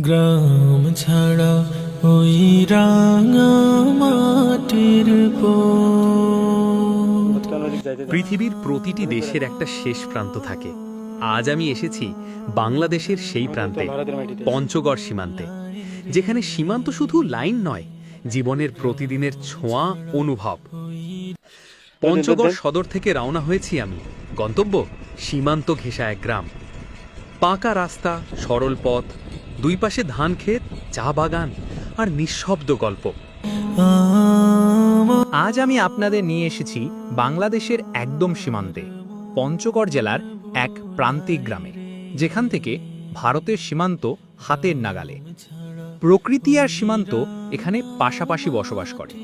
গ্রাম ছাড়া ওই রাঙা পৃথিবীর প্রতিটি দেশের একটা শেষ প্রান্ত থাকে। আজ আমি এসেছি বাংলাদেশের সেই প্রান্তে, পঞ্চগড় সীমান্তে, যেখানে সীমান্ত শুধু লাইন নয়, জীবনের প্রতিদিনের ছোঁয়া, অনুভব। পঞ্চগড় সদর থেকে রওনা হয়েছি আমি। গন্তব্য সীমান্ত ঘেঁষা এক গ্রাম। পাকা রাস্তা, সরল পথ দুই পাশে ধান ক্ষেত, চা বাগান আর নিঃশব্দ গল্প। আজ আমি আপনাদের নিয়ে এসেছি বাংলাদেশের একদম সীমান্তে, পঞ্চগড় জেলার এক প্রান্তিক গ্রামে, যেখান থেকে ভারতের সীমান্ত হাতের নাগালে। প্রকৃতি আর সীমান্ত এখানে পাশাপাশি বসবাস করে।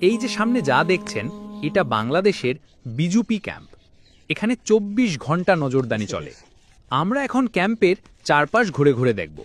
এই যে সামনে যা দেখছেন, এটা বাংলাদেশের বিজুপি ক্যাম্প। এখানে চব্বিশ ঘণ্টা নজরদানি চলে। আমরা এখন ক্যাম্পের চারপাশ ঘুরে ঘুরে দেখব।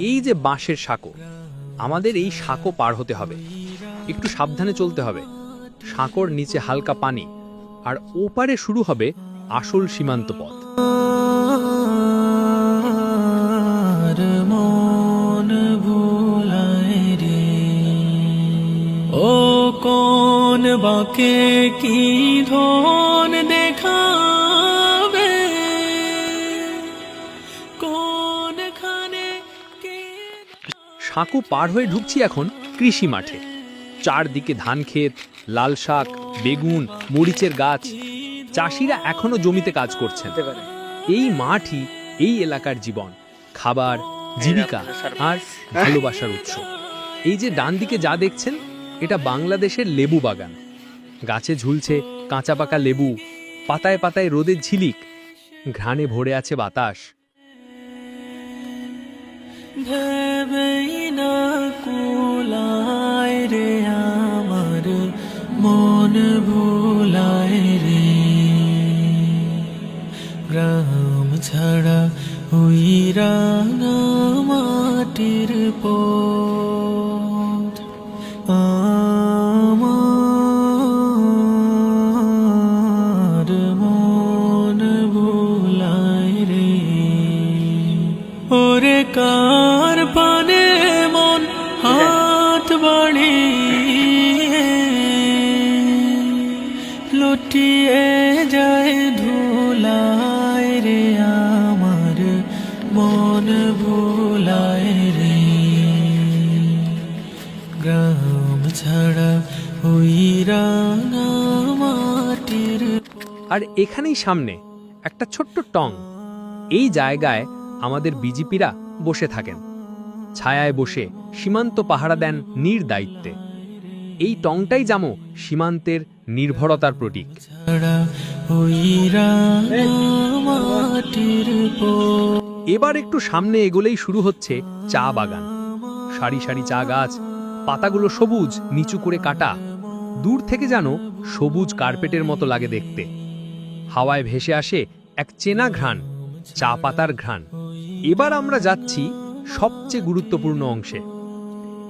এই যে বাঁশের সাঁকো, আমাদের এই সাঁকো পার হতে হবে। একটু সাবধানে চলতে হবে। সাঁকোর নিচে হালকা পানি, আর ওপারে শুরু হবে আসল সীমান্ত পথ। কোন বাকে কি ধন দেখাবে সাঁকো পার হয়ে ঢুকছি এখন কৃষি মাঠে। চারদিকে ধান ক্ষেত লাল শাক বেগুন মরিচের গাছ। চাষিরা এখনও জমিতে কাজ করছেন। এই মাঠই এই এলাকার জীবন খাবার জীবিকা আর ভালোবাসার উৎস। এই যে ডান দিকে যা দেখছেন এটা বাংলাদেশের লেবু বাগান। গাছে ঝুলছে কাঁচা পাকা লেবু পাতায় পাতায় রোদের ঝিলিক ঘ্রাণে ভরে আছে বাতাস। মন ভোলায় রে। গ্রাম ছাড়া ওই রাঙা মাটির পথ। লুটিয়ে যায় ধুলায় রে আমার, মন ভুলায় রে। গ্রাম ছাড়া হইরা মাটির আর এখানেই সামনে একটা ছোট্ট টং। এই জায়গায় আমাদের বিজেপিরা বসে থাকেন। ছায়ায় বসে সীমান্ত পাহারা দেন নির্দায়িত্বে। এই টংটাই জামো সীমান্তের নির্ভরতার প্রতীক। এবার একটু সামনে এগোলেই শুরু হচ্ছে চা বাগান। সারি সারি চা গাছ পাতাগুলো সবুজ নিচু করে কাটা। দূর থেকে যেন সবুজ কার্পেটের মতো লাগে দেখতে। হাওয়ায় ভেসে আসে এক চেনা ঘ্রাণ চা পাতার ঘ্রাণ। এবার আমরা যাচ্ছি সবচেয়ে গুরুত্বপূর্ণ অংশে।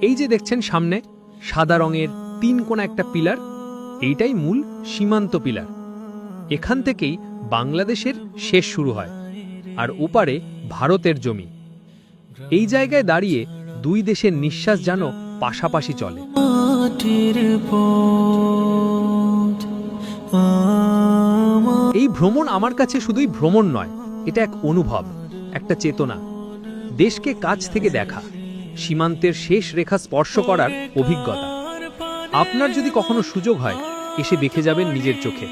এই যে দেখছেন সামনে সাদা রঙের তিন কোনা একটা পিলার এইটাই মূল সীমান্ত পিলার। এখান থেকেই বাংলাদেশের শেষ শুরু হয় আর ওপারে ভারতের জমি। এই জায়গায় দাঁড়িয়ে দুই দেশের নিঃশ্বাস যেন পাশাপাশি চলে। এই ভ্রমণ আমার কাছে শুধুই ভ্রমণ নয় এটা এক অনুভব একটা চেতনা। দেশকে কাছ থেকে দেখা সীমান্তের শেষ রেখা স্পর্শ করার অভিজ্ঞতা। আপনার যদি কখনো সুযোগ হয়, এসে দেখে যাবেন নিজের চোখে।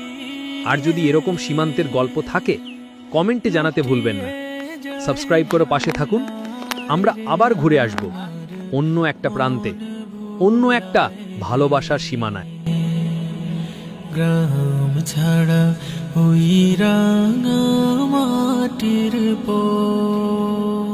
আর যদি এরকম সীমান্তের গল্প থাকে, কমেন্টে জানাতে ভুলবেন না। সাবস্ক্রাইব করে পাশে থাকুন। আমরা আবার ঘুরে আসব অন্য একটা প্রান্তে, অন্য একটা ভালোবাসার সীমানায়। গ্রাম ছাড়া ওই রাঙা মাটির পথ।